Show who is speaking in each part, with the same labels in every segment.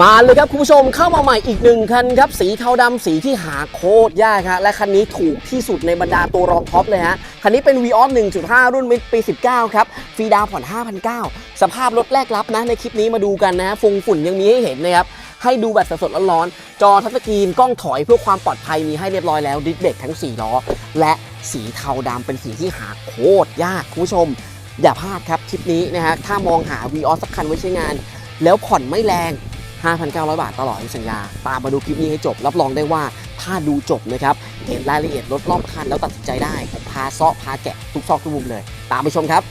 Speaker 1: มาเลยครับคุณผู้ชมเข้ามาใหม่อีกหนึ่งคันครับ สีเทาดำสีที่หาโคตรยากครับและคันนี้ถูกที่สุดในบรรดาตัวรองท็อปเลยฮะ คันนี้เป็น v ีออส1.5 รุ่นมิดปี 19 ครับฟรีดาวน์ผ่อน5,900สภาพรถแรกรับนะ ในคลิปนี้มาดูกันนะฮะฟงฝุ่นยังมีให้เห็นนะครับ ให้ดูแบบสดๆร้อนๆจอทัชสกรีนกล้องถอยเพื่อความปลอดภัยมีให้เรียบร้อยแล้วดิสเบรกทั้ง4ล้อและสีเทาดำเป็นสีที่หาโคตรยากคุณผู้ชม อย่าพลาดครับคลิปนี้นะฮะถ้ามองหา v ีออสสักคันไว้ใช้งาน แล้วผ่อนไม่แรง 5,900 บาทตลอดสัญญา ตามมาดูคลิปนี้ให้จบ รับรองได้ว่าถ้าดูจบนะครับเห็นรายละเอียดรถรอบคันแล้วตัดสินใจได้ผมพาเซาะพาแกะทุกซอกทุกมุมเลย ตามไปชมครับ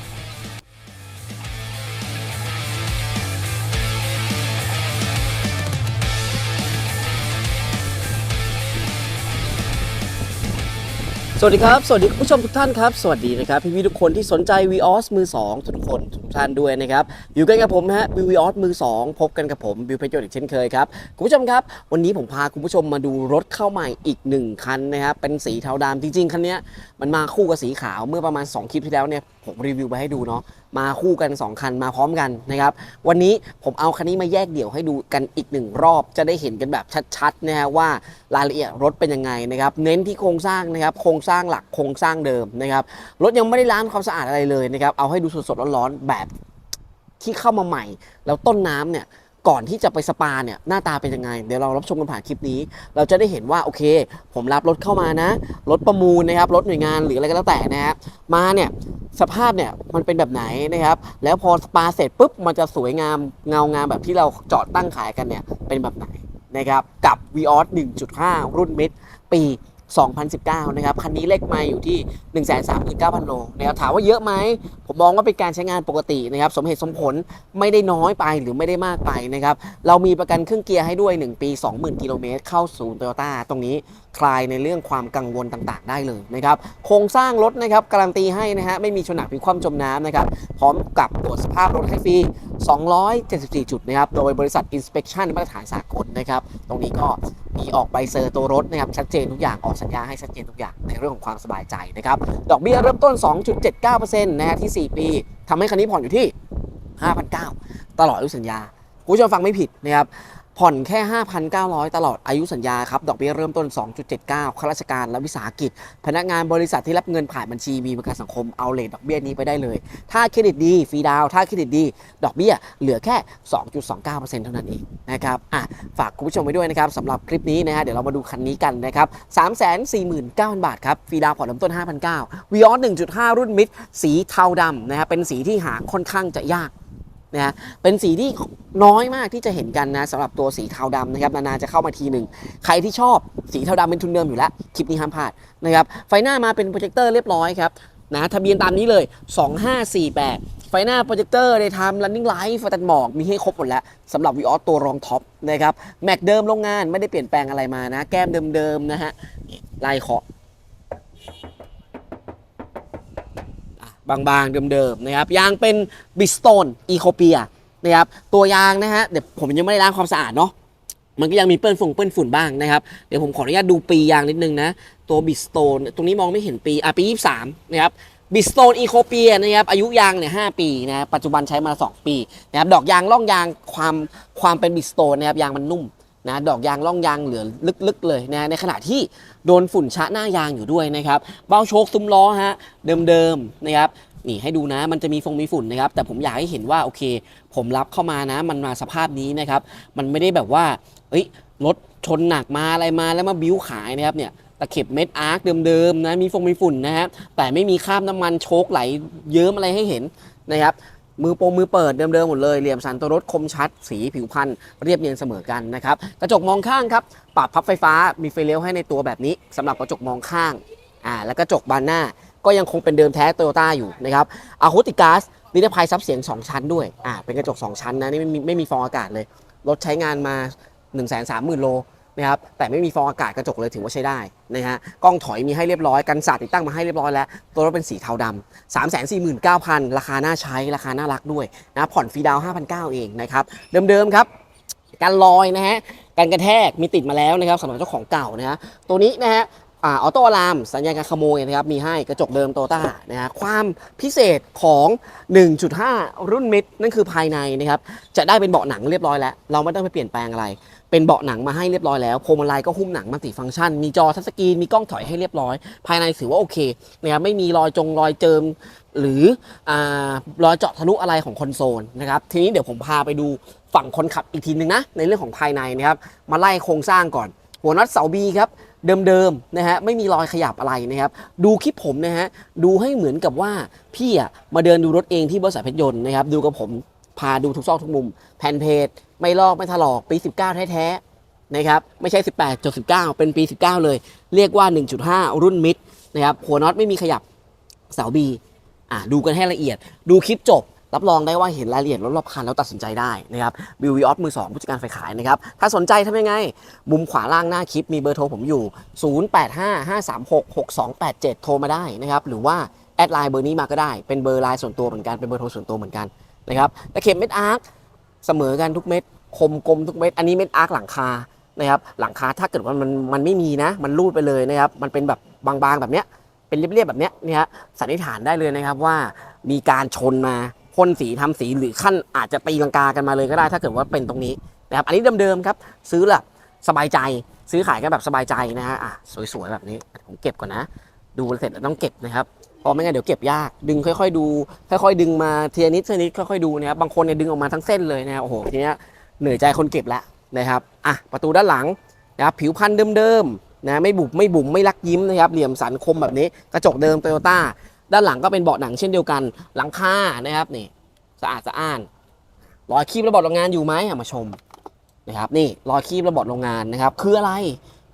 Speaker 1: สวัสดีครับ สวัสดีคุณผู้ชมทุกท่านครับ สวัสดีนะครับ พี่พี่ๆทุกคนที่สนใจ v ีออสมือ 2 ทุกคนทุกท่านด้วยนะครับ อยู่กันกับผมฮะบิววีออสมือ 2 พบกันกับผมบิวเพชรโยชน์อีกเช่นเคยครับ คุณผู้ชมครับ วันนี้ผมพาคุณผู้ชมมาดูรถเข้าใหม่อีกหนึ่งคันนะครับ เป็นสีเทาดำจริง ๆ คันนี้มันมาคู่กับสีขาวเมื่อประมาณ 2 คลิปที่แล้วเนี่ยผมรีวิวไปให้ดูเนาะมาคู่กัน 2 คันมาพร้อมกันนะครับวันนี้ผมเอาคันนี้มาแยกเดี่ยวให้ดูกันอีกหนึ่งรอบ จะได้เห็นกันแบบชัดๆนะฮะว่ารายละเอียดรถเป็นยังไงนะครับเน้นที่โครงสร้างนะครับโครงสร้างหลักโครงสร้างเดิมนะครับรถยังไม่ได้ล้างความสะอาดอะไรเลยนะครับเอาให้ดูสดๆร้อนๆแบบที่เข้ามาใหม่ แล้วต้นน้ำเนี่ย ก่อนที่จะไปสปาเนี่ยหน้าตาเป็นยังไง เดี๋ยวเรารับชมกันผ่านคลิปนี้ เราจะได้เห็นว่าโอเค ผมรับรถเข้ามานะ รถประมูลนะครับ รถหน่วยงานหรืออะไรก็แล้วแต่นะครับมาเนี่ยสภาพเนี่ยมันเป็นแบบไหนนะครับ แล้วพอสปาเสร็จปุ๊บมันจะสวยงามเงางามแบบที่เราจอดตั้งขายกันเนี่ยเป็นแบบไหนนะครับกับ v ีออส1.5 รุ่นเมิดปี 2019 นะครับ คันนี้เลขไมล์อยู่ที่ 139,000 โลนะครับ ถามว่าเยอะไหม ผมมองว่าเป็นการใช้งานปกตินะครับ สมเหตุสมผลไม่ได้น้อยไปหรือไม่ได้มากไปนะครับ เรามีประกันเครื่องเกียร์ให้ด้วย 1 ปี 20,000 กิโลเมตร เข้าศูนย์โตโยต้าตรงนี้คลายในเรื่องความกังวลต่างๆ ได้เลยนะครับ โครงสร้างรถนะครับการันตีให้นะฮะ ไม่มีชนหนักพิกคว่ำจมน้ำนะครับ พร้อมกับตรวจสภาพรถให้ฟรี 274 จุดนะครับ โดยบริษัท Inspection มาตรฐานสากลนะครับ ตรงนี้ก็มีออกใบเซอร์ตัวรถนะครับ ชัดเจนทุกอย่างออกสัญญาให้ชัดเจนทุกอย่างในเรื่องของความสบายใจนะครับ ดอกเบี้ยเริ่มต้น 2.79%นะฮะที่ 4 ปีทำให้คันนี้ผ่อนอยู่ที่ 5,900 ตลอดอายุสัญญา คุณผู้ชมฟังไม่ผิดนะครับ ผ่อนแค่ 5,900 ตลอดอายุสัญญาครับ ดอกเบี้ยเริ่มต้น 2.79 ข้าราชการและวิสาหกิจ พนักงานบริษัทที่รับเงินผ่านบัญชีมีประกันสังคมเอาเลทดอกเบี้ยนี้ไปได้เลย ถ้าเครดิตดีฟรีดาว ถ้าเครดิตดี ดอกเบี้ยเหลือแค่ 2.29%เท่านั้นเองนะครับอะฝากคุณผู้ชมไว้ด้วยนะครับสำหรับคลิปนี้นะฮะเดี๋ยวเรามาดูคันนี้กันนะครับ 349,000 บาทครับฟรีดาวผ่อนเริ่มต้น 5,900วีออส1.5 รุ่นมิดสีเทาดำนะฮะเป็นสีที่หาค่อนข้างจะยาก นะฮะเป็นสีที่น้อยมากที่จะเห็นกันนะสำหรับตัวสีเทาดำนะครับนานๆจะเข้ามาทีหนึ่งใครที่ชอบสีเทาดำเป็นทุนเดิมอยู่แล้วคลิปนี้ห้ามพลาดนะครับไฟหน้ามาเป็นโปรเจคเตอร์เรียบร้อยครับนะทะเบียนตามนี้เลย 2548 ไฟหน้าโปรเจคเตอร์ในทำ running light ไฟตัดหมอกมีให้ครบหมดแล้วสำหรับวีออสตัวรองท็อปนะครับแม็กเดิมโรงงานไม่ได้เปลี่ยนแปลงอะไรมานะ แก้มเดิมๆนะฮะลายเคาะ บางๆเดิมๆนะครับยางเป็นบิสโตนอีโคเปียนะครับตัวยางนะฮะเดี๋ยวผมยังไม่ได้ล้างความสะอาดเนาะมันก็ยังมีเปื้อนฝุ่นเปื้อนฝุ่นบ้างนะครับเดี๋ยวผมขออนุญาตดูปียางนิดนึงนะ ตัวบิสโตนตรงนี้มองไม่เห็นปีอะปี23นะครับบิสโตนอีโคเปียนะครับอายุยางเนี่ย5ปีนะปัจจุบันใช้มา 2 ปีนะครับดอกยางล่องยางความความเป็นบิสโตนนะครับยางมันนุ่ม นะดอกยางล่องยางเหลือลึกๆเลยนะในขณะที่โดนฝุ่นชะหน้ายางอยู่ด้วยนะครับเบ้าโชคซุ้มล้อฮะเดิมๆนะครับนี่ให้ดูนะมันจะมีฟงมีฝุ่นนะครับ แต่ผมอยากให้เห็นว่าโอเค ผมรับเข้ามานะ มันมาสภาพนี้นะครับ มันไม่ได้แบบว่าเอ้ยรถชนหนักมาอะไรมาแล้วมาบิ้วขายนะครับเนี่ยตะเข็บเม็ดอาร์คเดิมๆนะมีฟงมีฝุ่นนะฮะแต่ไม่มีคราบน้ำมันโชกไหลเยิ้มอะไรให้เห็นนะครับ มือโปรมือเปิดเดิมๆหมดเลยเหลี่ยมสันตัวรถคมชัด สีผิวพรรณเรียบเนียนเสมอกันนะครับกระจกมองข้างครับปรับพับไฟฟ้ามีไฟเลี้ยวให้ในตัวแบบนี้สำหรับกระจกมองข้างอ่าแล้วกระจกบานหน้าก็ยังคงเป็นเดิมแท้โตโยต้าอยู่นะครับอะคูติกัสนิรภัยซับเสียง 2 ชั้นด้วยอ่าเป็นกระจก 2 ชั้นนะนี่ไม่มีไม่มีฟองอากาศเลยรถใช้งานมา 1 3 0 0 0 0โล นะครับแต่ไม่มีฟองอากาศกระจกเลยถือว่าใช้ได้นะฮะกล้องถอยมีให้เรียบร้อยกันสาดติดตั้งมาให้เรียบร้อยแล้ว ตัวรถเป็นสีเทาดำ3 4 9 0 0 0ราคาน่าใช้ราคาน่ารักด้วยนะผ่อนฟรีดาวน์5,900เองนะครับเดิมๆครับการลอยนะฮะการกระแทกมีติดมาแล้วนะครับสำหรับเจ้าของเก่านะฮะตัวนี้นะฮะออโต้อะลามสัญญาณการขโมยนะครับมีให้กระจกเดิมโตต้านะฮะความพิเศษของ 1.5 รุ่นมิดนั่นคือภายในนะครับจะได้เป็นเบาะหนังเรียบร้อยแล้ว เราไม่ต้องไปเปลี่ยนแปลงอะไร เป็นเบาะหนังมาให้เรียบร้อยแล้วพวงมาลัยก็หุ้มหนังมัลติฟังก์ชัน มีจอทัชสกรีนมีกล้องถอยให้เรียบร้อย ภายในถือว่าโอเคนะครับไม่มีรอยจงรอยเจิม หรืออารอยเจาะทะลุอะไรของคอนโซลนะครับทีนี้เดี๋ยวผมพาไปดูฝั่งคนขับอีกทีนึงนะในเรื่องของภายในนะครับมาไล่โครงสร้างก่อน หัวน็อตเสาบีครับเดิมๆนะฮะไม่มีรอยขยับอะไรนะครับดูคลิปผมนะฮะดูให้เหมือนกับว่าพี่อะมาเดินดูรถเองที่บริษัทเพชรยนต์นะครับดูกับผม พาดูทุกซอกทุกมุม แผ่นเพจไม่ลอกไม่ถลอกปี 19 แท้ๆนะครับไม่ใช่ 18จด19 เป็นปี 19 เลย เรียกว่า 1.5 รุ่นมิดนะครับหัวน็อตไม่มีขยับเสาบีอะดูกันให้ละเอียด ดูคลิปจบ รับรองได้ว่าเห็นรายละเอียดรถรอบคันแล้วตัดสินใจได้นะครับบิววีออสมือ 2 ผู้จัดการฝ่ายขายนะครับ ถ้าสนใจทำยังไง มุมขวาล่างหน้าคลิปมีเบอร์โทรผมอยู่ 0855366287 โทรมาได้นะครับ หรือว่าแอดไลน์เบอร์นี้มาก็ได้ เป็นเบอร์ไลน์ส่วนตัวเหมือนกัน เป็นเบอร์โทรส่วนตัวเหมือนกัน นะครับตะเข็บเม็ดอาร์คเสมอกันทุกเม็ดคมกลมทุกเม็ดอันนี้เม็ดอาร์คหลังคานะครับหลังคาถ้าเกิดว่ามันมันไม่มีนะ มันรูดไปเลยนะครับมันเป็นแบบบางๆแบบเนี้ยเป็นเรียบๆแบบเนี้ยนี่ฮะสันนิษฐานได้เลยนะครับว่ามีการชนมาพ่นสีทำสีหรือขั้นอาจจะตีลังกากันมาเลยก็ได้ ถ้าเกิดว่าเป็นตรงนี้นะครับอันนี้เดิมๆครับ ซื้อแบบสบายใจซื้อขายกันแบบสบายใจนะฮะอะสวยๆแบบนี้ผมเก็บก่อนนะ ดูเสร็จแล้วต้องเก็บนะครับ พราะไม่งั้นเดี๋ยวเก็บยาก ดึงค่อยๆดู ค่อยๆ ดึงมาเทียนิดเทียนิดค่อยๆดูนะครับบางคนเนี่ยดึงออกมาทั้งเส้นเลยนะครับโอ้โหทีเนี้ยเหนื่อยใจคนเก็บล้วนะครับอะประตูด้านหลังนะครับผิวพันธุ์เดิมๆนะไม่บุบไม่บุ๋มไม่รักยิ้มนะครับเหลี่ยมสันคมแบบนี้กระจกเดิมโตโยต้าด้านหลังก็เป็นเบาะหนังเช่นเดียวกันหลังคานะครับนี่สะอาดสะอ้านรอยคีบระบบโรงงานอยู่ไหมมาชมนะครับนี่รอยคีบระบบโรงงานนะครับคืออะไร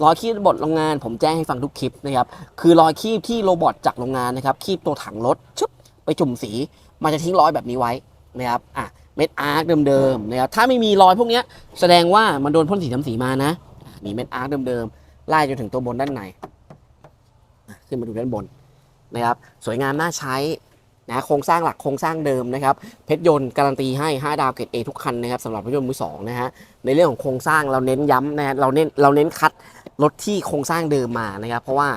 Speaker 1: รอยคีบบบโรงงาน ผมแจ้งให้ฟังทุกคลิปนะครับคือรอยคีบที่โรบอทจากโรงงานนะครับคีบตัวถังรถชึบไปจุ่มสี มันจะทิ้งรอยแบบนี้ไว้นะครับอะเม็ดอาร์คเดิมๆนะครับถ้าไม่มีรอยพวกนี้แสดงว่ามันโดนพ่นสีทำสีมานะมีเม็ดอาร์คเดิมๆไล่จนถึงตัวบนด้านในขึ้นมาดูด้านบนนะครับสวยงามน่าใช้นะโครงสร้างหลักโครงสร้างเดิมนะครับเพชรยนต์การันตีให้ 5 ดาวเกรด A ทุกคันนะครับสำหรับรถยนต์มือสองนะฮะในเรื่องของโครงสร้างเราเน้นย้ำนะฮะเราเน้นเราเน้นคัด รถที่โครงสร้างเดิมมานะครับ เพราะว่า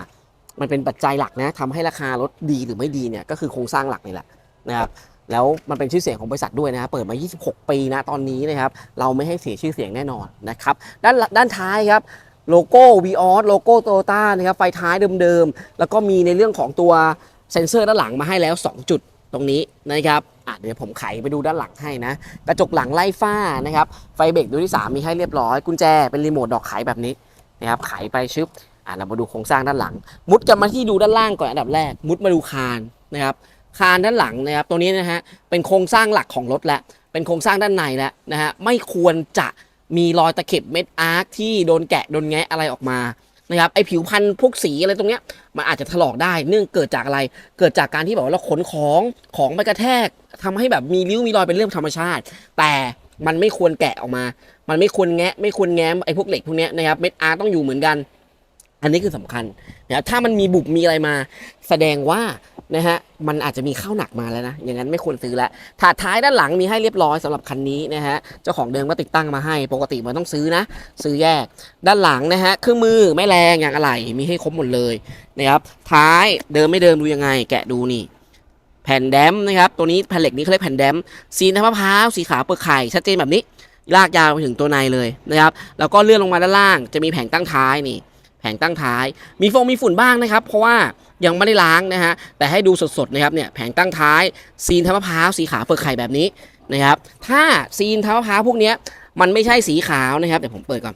Speaker 1: มันเป็นปัจจัยหลักนะทำให้ราคารถดีหรือไม่ดีเนี่ยก็คือโครงสร้างหลักนี่แหละนะครับแล้วมันเป็นชื่อเสียงของบริษัทด้วยนะครับเปิดมา 26 ปีนะตอนนี้นะครับเราไม่ให้เสียชื่อเสียงแน่นอนนะครับด้านด้านท้ายครับโลโก้วีออสโลโก้โตโยต้านะครับไฟท้ายเดิมๆ แล้วก็มีในเรื่องของตัวเซ็นเซอร์ด้านหลังมาให้แล้ว 2 จุดตรงนี้นะครับเดี๋ยวผมไขไปดูด้านหลังให้นะ กระจกหลังไล่ฝ้านะครับ ไฟเบรกดูที่ 3 มีให้เรียบร้อย กุญแจเป็นรีโมทดอกไขแบบนี้ นะครับไขไปชึบอะเรามาดูโครงสร้างด้านหลัง มุดกันมาที่ดูด้านล่างก่อนอันดับแรก มุดมาดูคานนะครับคานด้านหลังนะครับตัวนี้นะฮะเป็นโครงสร้างหลักของรถแล้วเป็นโครงสร้างด้านในแล้วนะฮะไม่ควรจะมีรอยตะเข็บเม็ดอาร์คที่โดนแกะโดนแงะอะไรออกมานะครับไอผิวพันธุ์พวกสีอะไรตรงเนี้ยมันอาจจะถลอกได้เนื่องเกิดจากอะไร เกิดจากการที่แบบว่าเราขนของของไปกระแทกทำให้แบบมีริ้วมีรอยเป็นเรื่องธรรมชาติ แต่ มันไม่ควรแกะออกมา มันไม่ควรแงะ ไม่ควรแง้มไอ้พวกเหล็กพวกนี้นะครับ เม็ดอาร์ต้องอยู่เหมือนกัน อันนี้คือสำคัญนะถ้ามันมีบุบมีอะไรมา แสดงว่านะฮะ มันอาจจะมีข้าวหนักมาแล้วนะ อย่างนั้นไม่ควรซื้อแล้วถาดท้ายด้านหลังมีให้เรียบร้อยสำหรับคันนี้นะฮะ เจ้าของเดิมก็ติดตั้งมาให้ ปกติมันต้องซื้อนะ ซื้อแยก ด้านหลังนะฮะ เครื่องมือไม่แรงอย่างอะไร มีให้ครบหมดเลยนะครับ ท้ายเดิมไม่เดิมดูยังไง แกะดูนี่ แผ่นแดมนะครับตัวนี้แผ่นเหล็กนี้เขาเรียกแผ่นแดมสีน้ำมะพร้าวสีขาวเปลือกไข่ชัดเจนแบบนี้ลากยาวไปถึงตัวในเลยนะครับแล้วก็เลื่อนลงมาด้านล่าง จะมีแผงตั้งท้ายนี่ แผงตั้งท้าย มีฟงมีฝุ่นบ้างนะครับ เพราะว่ายังไม่ได้ล้างนะฮะแต่ให้ดูสดๆนะครับเนี่ยแผงตั้งท้าย ซีนทำมะพร้าวสีขาวเปลือกไข่แบบนี้นะครับ ถ้าซีนทำมะพร้าวพวกนี้มันไม่ใช่สีขาวนะครับเดี๋ยวผมเปิดก่อน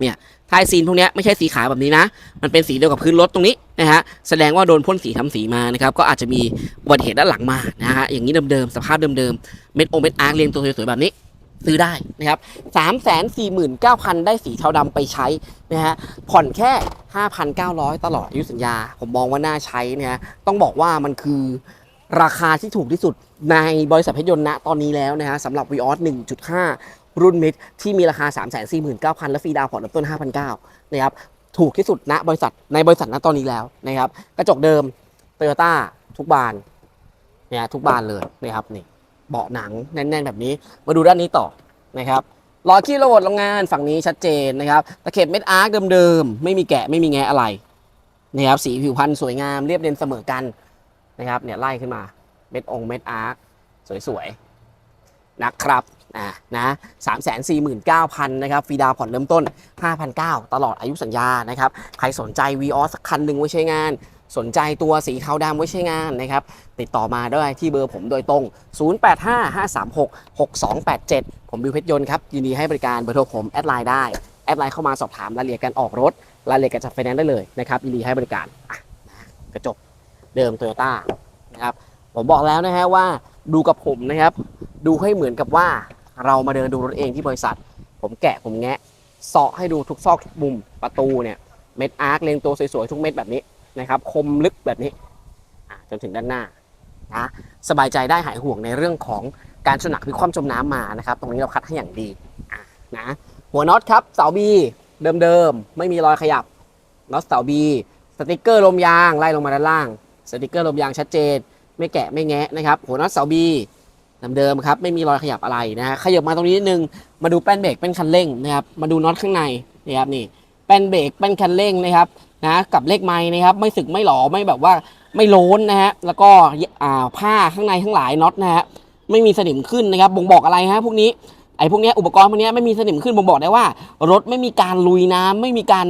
Speaker 1: เนี่ย ถ้าซีนพวกนี้ไม่ใช่สีขาวแบบนี้นะ มันเป็นสีเดียวกับพื้นรถตรงนี้นะฮะ แสดงว่าโดนพ่นสีทำสีมานะครับ ก็อาจจะมีอุบัติเหตุด้านหลังมานะฮะ อย่างนี้เดิมๆ สภาพเดิมๆ เม็ดโอเม็ดอาร์เรียงตัวสวยๆแบบนี้ซื้อได้นะครับสามแสนสี่หมื่นเก้าพันได้สีเทาดำไปใช้นะฮะ ผ่อนแค่5,900ตลอดอายุสัญญา ผมมองว่าน่าใช้นะฮะ ต้องบอกว่ามันคือราคาที่ถูกที่สุดในบริษัทเพชรยนต์ณตอนนี้แล้วนะฮะสำหรับ v ีออส1.5 รุ่นมิดที่มีราคา 349,000 และฟรีดาวน์ผ่อนเริ่มต้น 5,900นะครับถูกที่สุดณบริษัทในบริษัทณตอนนี้แล้วนะครับกระจกเดิมโตโยต้าทุกบานเนี่ยทุกบานเลยนะครับนี่เบาะหนังแน่น ๆ แบบนี้ มาดูด้านนี้ต่อนะครับรอยขี้ระบบโรงงานฝั่งนี้ชัดเจนนะครับตะเข็บเม็ดอาร์คเดิมๆ ไม่มีแกะไม่มีแงะอะไรนะครับสีผิวพรรณสวยงามเรียบเรียงเสมอกันนะครับเนี่ยไล่ขึ้นมาเม็ดองเม็ดอาร์คสวยๆ นะครับอ่านะสามแสนสี่หมื่นเก้าพันนะครับฟีดาวผ่อนเริ่มต้น 5,900 ตลอดอายุสัญญานะครับ ใครสนใจ v ีออสักคันหนึ่งไว้ใช้งาน สนใจตัวสีขาวดำไว้ใช้งานนะครับ ติดต่อมาได้ที่เบอร์ผมโดยตรง 0855366287 ผมบิวเพชรยนต์ครับ ยินดีให้บริการเบอร์โทรผม แอดไลน์ได้ แอดไลน์เข้ามาสอบถามรายละเอียดการออกรถรายละเอียดการจัดไฟแนนซ์ได้เลยนะครับยินดีให้บริการอะกระจกเดิมโตโยต้านะครับ ผมบอกแล้วนะฮะว่าดูกับผมนะครับ ดูให้เหมือนกับว่าเรามาเดินดูรถเองที่บริษัท ผมแกะผมแงะเสาะให้ดูทุกซอกทุกมุมประตูเนี่ยเม็ดอาร์คเรียงตัวสวยๆทุกเม็ดแบบนี้นะครับ คมลึกแบบนี้จนถึงด้านหน้านะสบายใจได้หายห่วงในเรื่องของการชนหนักพิความจมน้ำมานะครับ ตรงนี้เราคัดให้อย่างดีนะหัวน็อตครับเสาบีเดิมๆไม่มีรอยขยับน็อตเสาบีสติกเกอร์ลมยางไล่ลงมาด้านล่าง สติกเกอร์ลมยางชัดเจน ไม่แกะไม่แงะนะครับหัวน็อตเสาบีเดิมๆครับไม่มีรอยขยับอะไรนะฮะขยับมาตรงนี้นิดนึงมาดูแป้นเบรกแป้นคันเร่งนะครับมาดูน็อตข้างในนะครับนี่แป้นเบรกแป้นคันเร่งนะครับนะกับเลขไม้นะครับไม่สึกไม่หลอไม่แบบว่าไม่โล้นนะฮะแล้วก็อ่าผ้าข้างในทั้งหลายน็อตนะฮะไม่มีสนิมขึ้นนะครับบ่งบอกอะไรฮะพวกนี้ ไอ้พวกนี้อุปกรณ์พวกนี้ไม่มีสนิมขึ้นบ่งบอกได้ว่า รถไม่มีการลุยน้ำไม่มีการ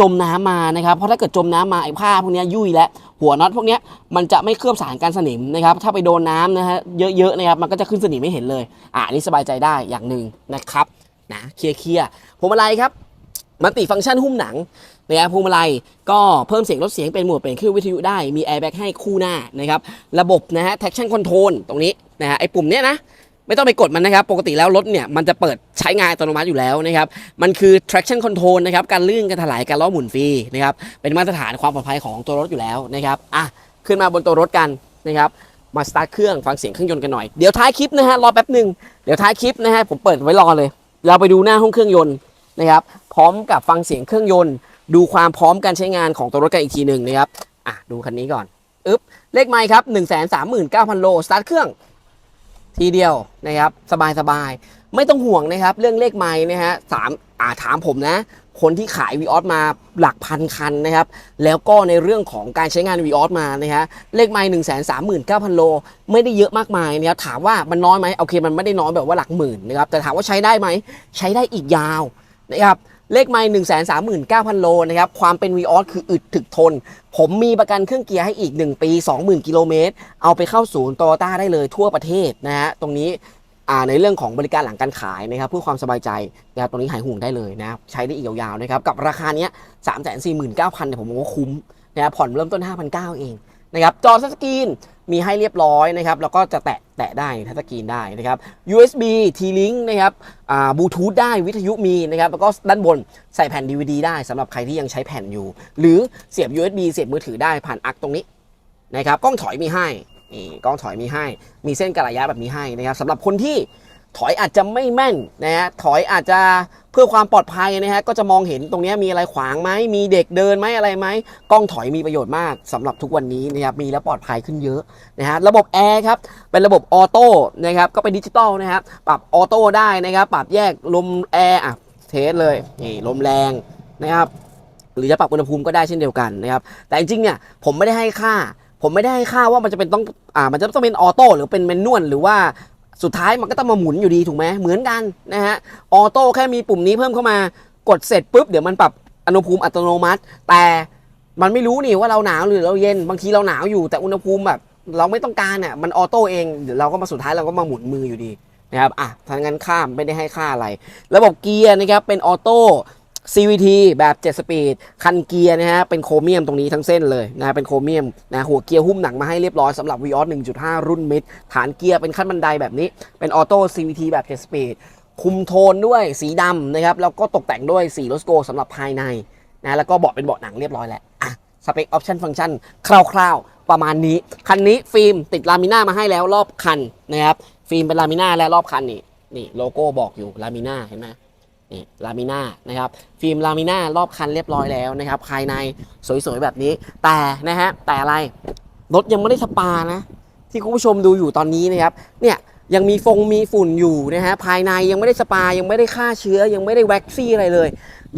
Speaker 1: จมน้ำมานะครับเพราะถ้าเกิดจมน้ำมาไอ้ผ้าพวกนี้ยุ่ยและหัวน็อตพวกนี้มันจะไม่เคลือบสารการสนิมนะครับถ้าไปโดนน้ำนะฮะเยอะๆนะครับมันก็จะขึ้นสนิมไม่เห็นเลยอ่านนี้สบายใจได้อย่างหนึ่งนะครับนะเคลียร์เคลียร์พวงมายครับมัลติฟังก์ชันหุ้มหนังนะครับพวงมาลัยก็เพิ่มเสียงลดเสียงเป็นหมวดเป็นเครื่องวิทยุได้มีแอร์แบ็กให้คู่หน้านะครับระบบนะฮะ traction control ตรงนี้นะฮะไอ้ปุ่มเนี้ยนะ ไม่ต้องไปกดมันนะครับ ปกติแล้วรถเนี่ยมันจะเปิดใช้งานอัตโนมัติอยู่แล้วนะครับ มันคือ traction control นะครับ การลื่นการถลายการล้อหมุนฟรีนะครับ เป็นมาตรฐานความปลอดภัยของตัวรถอยู่แล้วนะครับ อะ ขึ้นมาบนตัวรถกันนะครับ มาสตาร์ทเครื่องฟังเสียงเครื่องยนต์กันหน่อย เดี๋ยวท้ายคลิปนะฮะรอแป๊บหนึ่งเดี๋ยวท้ายคลิปนะฮะผมเปิดไว้รอเลย เราไปดูหน้าห้องเครื่องยนต์นะครับ พร้อมกับฟังเสียงเครื่องยนต์ ดูความพร้อมการใช้งานของตัวรถกันอีกทีหนึ่งนะครับ อะดูคันนี้ก่อน อึ๊บ เลขไมค์ครับ 1 3 9 0 0 0 โล สตาร์ทเครื่อง ทีเดียวนะครับสบายสบายไม่ต้องห่วงนะครับ เรื่องเลขไม้นะฮะสามอ่าถามผมนะ คนที่ขายวีออสมาหลักพันคันนะครับ แล้วก็ในเรื่องของการใช้งานวีออสมานะฮะเลขไม้หนึ่งแสนสามหมื่นเก้าพันโล ไม่ได้เยอะมากมายนะครับถามว่ามันน้อยไหมโอเค มันไม่ได้น้อยแบบว่าหลักหมื่นนะครับแต่ถามว่าใช้ได้ไหมใช้ได้อีกยาวนะครับ เลขไม้หนึ่งแสนสามหมื่นเก้าพันโลนะครับ ความเป็นวีออสคืออึดถึกทน ผมมีประกันเครื่องเกียร์ให้อีก 1 ปี 20,000 กิโลเมตร เอาไปเข้าศูนย์โตโยต้าได้เลยทั่วประเทศนะฮะ ตรงนี้ในเรื่องของบริการหลังการขายนะครับเพื่อความสบายใจนะครับตรงนี้หายห่วงได้เลยนะใช้ได้อีกยาวๆนะครับกับราคาเนี้ย3 4 9 0 0 0เก้าพันเนี่ยผมว่าคุ้มนะครับผ่อนเริ่มต้น 5,900 เองนะครับจอทัชสกรีน มีให้เรียบร้อยนะครับ แล้วก็จะแตะแตะได้ทัชสกรีนได้นะครับ USB T-Link นะครับบลูทูธได้วิทยุมีนะครับ แล้วก็ด้านบนใส่แผ่น DVD ได้สำหรับใครที่ยังใช้แผ่นอยู่ หรือเสียบ USB เสียบมือถือได้ผ่านอักตรงนี้นะครับกล้องถอยมีให้นี่กล้องถอยมีให้ มีเส้นกระยะแบบนี้ให้นะครับสำหรับคนที่ ถอยอาจจะไม่แม่นนะฮะถอยอาจจะเพื่อความปลอดภัยนะฮะก็จะมองเห็นตรงนี้มีอะไรขวางไหมมีเด็กเดินไหมอะไรไหมกล้องถอยมีประโยชน์มากสำหรับทุกวันนี้นะครับมีแล้วปลอดภัยขึ้นเยอะนะฮะระบบแอร์ครับเป็นระบบออโต้นะครับก็เป็นดิจิตอลนะครับปรับออโต้ได้นะครับปรับแยกลมแอร์อะเทสเลยนี่ลมแรงนะครับหรือจะปรับอุณหภูมิก็ได้เช่นเดียวกันนะครับแต่จริงๆเนี่ยผมไม่ได้ให้ค่าผมไม่ได้ให้ค่าว่ามันจะเป็นต้องอ่ามันจะต้องเป็นออโต้หรือเป็นแมนนวลหรือว่า สุดท้ายมันก็ต้องมาหมุนอยู่ดีถูกไหมเหมือนกันนะฮะออโต้แค่มีปุ่มนี้เพิ่มเข้ามากดเสร็จปุ๊บเดี๋ยวมันปรับอุณหภูมิอัตโนมัติ แต่มันไม่รู้นี่ว่าเราหนาวหรือเราเย็นบางทีเราหนาวอยู่แต่อุณหภูมิแบบเราไม่ต้องการอะมันออโต้เองเดี๋ยวเราก็มาสุดท้ายเราก็มาหมุนมืออยู่ดีนะครับอะทางนั้นข้ามไม่ได้ให้ค่าอะไร ระบบเกียร์นะครับเป็นออโต้ CVT แบบ 7 สปีด คันเกียร์นะฮะ เป็นโครเมียมตรงนี้ทั้งเส้นเลยนะ เป็นโครเมียมนะหัวเกียร์หุ้มหนังมาให้เรียบร้อยสำหรับ Vios 1.5 รุ่นมิด ฐานเกียร์เป็นขั้นบันไดแบบนี้ เป็นออโต้ CVT แบบ 7 สปีด คุมโทนด้วยสีดำนะครับ แล้วก็ตกแต่งด้วยสีโลสโกสำหรับภายในนะ แล้วก็เบาะเป็นเบาะหนังเรียบร้อยแล้วอะสเปคออปชั่นฟังก์ชันคร่าวๆ ประมาณนี้ คันนี้ฟิล์มติดลามิน่ามาให้แล้วรอบคันนะครับ ฟิล์มเป็นลามิน่าและรอบคันนี่ นี่โลโก้บอกอยู่ลามิน่าเห็นไหม นี่ลามิน่านะครับฟิล์มลามิน่ารอบคันเรียบร้อยแล้วนะครับภายในสวยๆแบบนี้ แต่นะฮะแต่อะไรรถยังไม่ได้สปานะที่คุณผู้ชมดูอยู่ตอนนี้นะครับเนี่ย ยังมีฟงมีฝุ่นอยู่นะฮะภายในยังไม่ได้สปายังไม่ได้ฆ่าเชื้อ ยังไม่ได้แว็กซี่อะไรเลย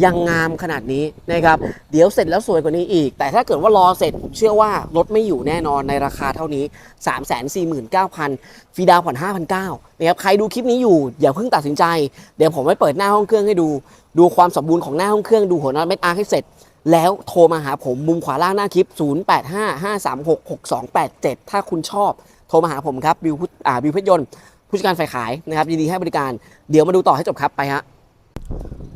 Speaker 1: ยังงามขนาดนี้นะครับเดี๋ยวเสร็จแล้วสวยกว่านี้อีก แต่ถ้าเกิดว่ารอเสร็จผมเชื่อว่ารถไม่อยู่แน่นอนในราคาเท่านี้ 349,000ฟรีดาวน์ผ่อน5,900นะครับใครดูคลิปนี้อยู่อย่าเพิ่งตัดสินใจ เดี๋ยวผมไปเปิดหน้าห้องเครื่องให้ดู ดูความสมบูรณ์ของหน้าห้องเครื่องดูหัวน็อตเม็ดอาร์ให้เสร็จแล้วโทรมาหาผมมุมขวาล่างหน้าคลิป 0855366287 ถ้าคุณชอบ โทรมาหาผมครับบิวพุทธอ่าบิวเพชรยนต์ผู้จัดการฝ่ายขายนะครับยินดีให้บริการเดี๋ยวมาดูต่อให้จบครับไปฮะ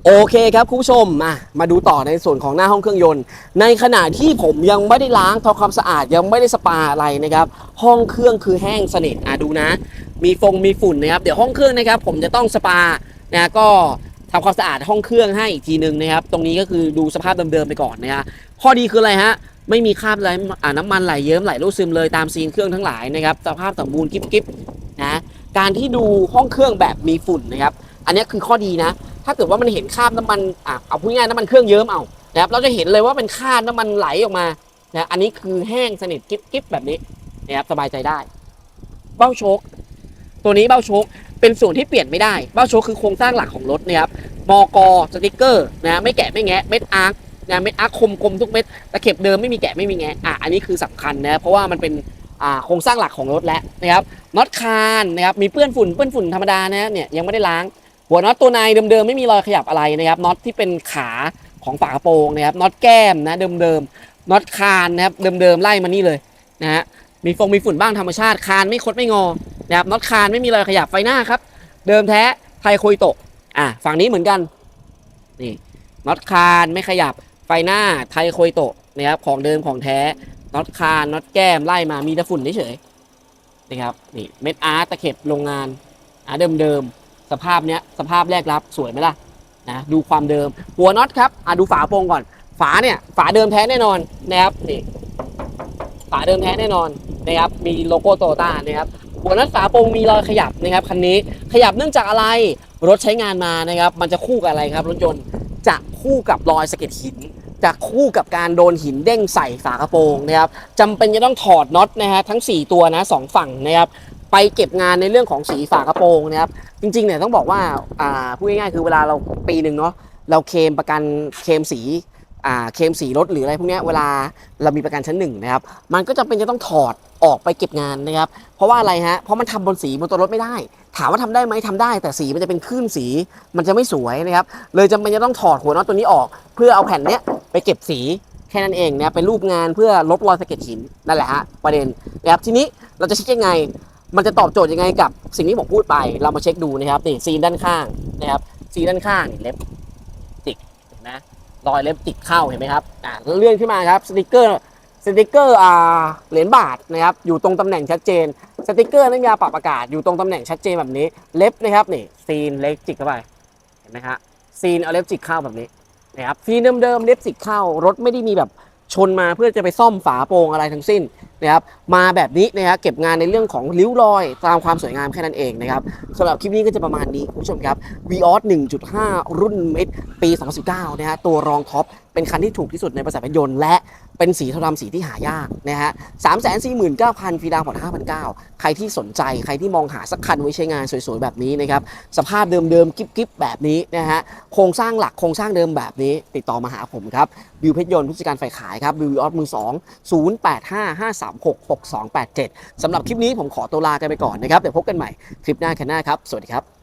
Speaker 1: โอเคครับคุณผู้ชมมามาดูต่อในส่วนของหน้าห้องเครื่องยนต์ ในขณะที่ผมยังไม่ได้ล้างทำความสะอาดยังไม่ได้สปาอะไรนะครับ ห้องเครื่องคือแห้งสนิทอะดูนะ มีฟงมีฝุ่นนะครับ เดี๋ยวห้องเครื่องนะครับ ผมจะต้องสปานะก็ทำความสะอาดห้องเครื่องให้อีกทีหนึ่งนะครับ ตรงนี้ก็คือดูสภาพเดิมๆไปก่อนนะฮะข้อดีคืออะไรฮะ ไม่มีคราบอะไรน้ำมันไหลเยิ้มไหลรูดซึมเลยตามซีนเครื่องทั้งหลายนะครับสภาพสมบูรณ์กิ๊บๆนะการที่ดูห้องเครื่องแบบมีฝุ่นนะครับ อันนี้คือข้อดีนะ ถ้าเกิดว่ามันเห็นคราบน้ำมันอะเอาพูดง่ายน้ำมันเครื่องเยิ้มเอานะครับเราจะเห็นเลยว่าเป็นคราบน้ำมันไหลออกมานะอันนี้คือแห้งสนิทกิ๊บๆแบบนี้นะครับสบายใจได้ เบ้าโชคตัวนี้เบ้าโชคเป็นส่วนที่เปลี่ยนไม่ได้ เบ้าโชคคือโครงสร้างหลักของรถนะครับมอกสติกเกอร์นะไม่แกะไม่แงะเม็ดอาร์ค นะเม็ดอาร์คมกลมทุกเม็ดตะเข็บเดิมไม่มีแกะไม่มีแงะอะอันนี้คือสำคัญนะเพราะว่ามันเป็นโครงสร้างหลักของรถแล้วนะครับน็อตคานนะครับมีเปื้อนฝุ่นเปื้อนฝุ่นธรรมดานะเนี่ยยังไม่ได้ล้าง หัวน็อตตัวในเดิมๆไม่มีรอยขยับอะไรนะครับน็อตที่เป็นขาของฝากระโปรงนะครับน็อตแก้มนะเดิมๆน็อตคานนะครับเดิมๆไล่มานี่เลยนะฮะมีฟงมีฝุ่นบ้างธรรมชาติคานไม่คดไม่งอนะครับน็อตคานไม่มีรอยขยับไฟหน้าครับ เดิมแท้ไทยโคยโตะอะฝั่งนี้เหมือนกันนี่น็อตคานไม่ขยับ ไฟหน้าไทยโคยโตะนะครับของเดิมของแท้น็อตคานน็อตแก้มไล่มามีแต่ฝุ่นเฉยๆนะครับนี่เม็ดอาร์ตตะเข็บโรงงานอะเดิมๆสภาพเนี้ยสภาพแรกรับสวยไหมล่ะนะดูความเดิมหัวน็อตครับอะดูฝาโปรงก่อน ฝาเนี่ยฝาเดิมแท้แน่นอนนะครับนี่ฝาเดิมแท้แน่นอนนะครับมีโลโก้โตต้านะครับหัวน็อตฝาโปรงมีรอยขยับนะครับคันนี้ขยับเนื่องจากอะไรรถใช้งานมานะครับมันจะคู่กับอะไรครับรถยนต์จะคู่กับรอยสะเก็ดหิน จะคู่กับการโดนหินเด้งใส่ฝากระโปรงนะครับจำเป็นจะต้องถอดน็อตนะฮะทั้ง 4 ตัวนะสองฝั่งนะครับไปเก็บงานในเรื่องของสีฝากระโปรงนะครับจริงๆเนี่ยต้องบอกว่าอ่าพูดง่ายๆคือเวลาเราปีหนึ่งเนาะเราเคลมประกันเคลมสี เคมสีรถหรืออะไรพวกนี้เวลาเรามีประกันชั้นหนึ่งนะครับ มันก็จำเป็นจะต้องถอดออกไปเก็บงานนะครับ เพราะว่าอะไรฮะ เพราะมันทำบนสีบนตัวรถไม่ได้ ถามว่าทำได้ไหมทำได้ แต่สีมันจะเป็นคลื่นสี มันจะไม่สวยนะครับ เลยจำเป็นจะต้องถอดหัวน็อตตัวนี้ออก เพื่อเอาแผ่นเนี้ยไปเก็บสีแค่นั้นเองนะเป็นรูปงานเพื่อลบรอยสะเก็ดหินนั่นแหละฮะประเด็นนะครับทีนี้เราจะเช็คยังไง มันจะตอบโจทย์ยังไงกับสิ่งที่ผมพูดไป เรามาเช็คดูนะครับนี่ซีนด้านข้างนะครับซีนด้านข้างเล็บ รอยเล็บติดเข้าเห็นไหมครับอ่าเลื่อนขึ้นมาครับสติกเกอร์สติกเกอร์อ่าเหรียญบาทนะครับอยู่ตรงตำแหน่งชัดเจน สติกเกอร์น้ำยาปรับอากาศอยู่ตรงตำแหน่งชัดเจนแบบนี้เล็บนะครับนี่ซีนเล็บจิกเข้าไปเห็นไหมฮะซีนเอาเล็บจิกเข้าแบบนี้นะครับซีนเดิมๆเล็บจิกเข้ารถไม่ได้มีแบบ ชนมาเพื่อจะไปซ่อมฝาโปรงอะไรทั้งสิ้นนะครับมาแบบนี้นะครับเก็บงานในเรื่องของริ้วรอย ตามความสวยงามแค่นั้นเองนะครับสำหรับคลิปนี้ก็จะประมาณนี้คุณผู้ชมครับ v ีออส1.5 รุ่นเมดปี 2019นะฮะตัวรองท็อปเป็นคันที่ถูกที่สุดในบริษัทรถยนต์และ เป็นสีเทาดำสีที่หายากนะฮะ349,000ฟรีดาวน์ผ่อน5,900ใครที่สนใจใครที่มองหาสักคันไว้ใช้งานสวยๆ แบบนี้นะครับ สภาพเดิมๆ กิ๊บๆ แบบนี้นะฮะ โครงสร้างหลักโครงสร้างเดิมแบบนี้ ติดต่อมาหาผมครับ บิวเพชรยนต์ผู้จัดการฝ่ายขายครับ บิวออสมือ2 0855366287สำหรับคลิปนี้ผมขอตัวลากันไปก่อนนะครับ เดี๋ยวพบกันใหม่คลิปหน้าแค่หน้าครับ สวัสดีครับ